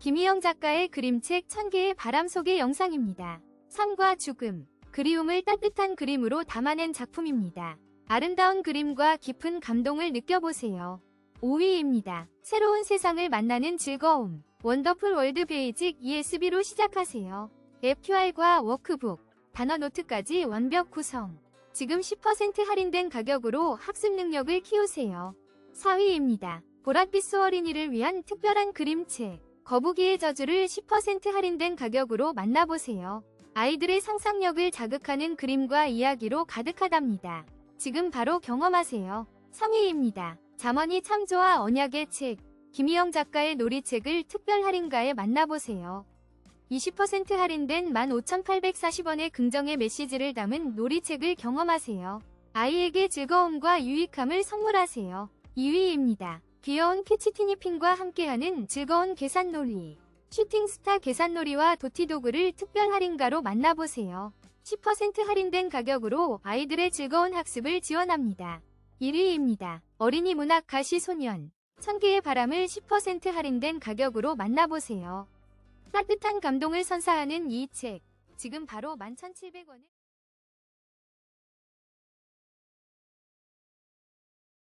김희영 작가의 그림책 1000개의 바람 속의 영상입니다. 삶과 죽음, 그리움을 따뜻한 그림으로 담아낸 작품입니다. 아름다운 그림과 깊은 감동을 느껴보세요. 5위입니다. 새로운 세상을 만나는 즐거움. 원더풀 월드 베이직 ESB로 시작하세요. 앱 QR과 워크북, 단어 노트까지 완벽 구성. 지금 10% 할인된 가격으로 학습 능력을 키우세요. 4위입니다. 보랏빛 수어린이를 위한 특별한 그림책. 거북이의 저주를 10% 할인된 가격으로 만나보세요. 아이들의 상상력을 자극하는 그림과 이야기로 가득하답니다. 지금 바로 경험하세요. 3위입니다. 잠언이 참 좋아 언약의 책. 김희영 작가의 놀이책을 특별 할인가에 만나보세요. 20% 할인된 15,840원의 긍정의 메시지를 담은 놀이책을 경험하세요. 아이에게 즐거움과 유익함을 선물하세요. 2위입니다. 귀여운 캐치티니핑과 함께하는 즐거운 계산놀이. 슈팅스타 계산놀이와 도티도구를 특별 할인가로 만나보세요. 10% 할인된 가격으로 아이들의 즐거운 학습을 지원합니다. 1위입니다. 어린이 문학 가시 소년. 천개의 바람을 10% 할인된 가격으로 만나보세요. 따뜻한 감동을 선사하는 이 책. 지금 바로 11,700원에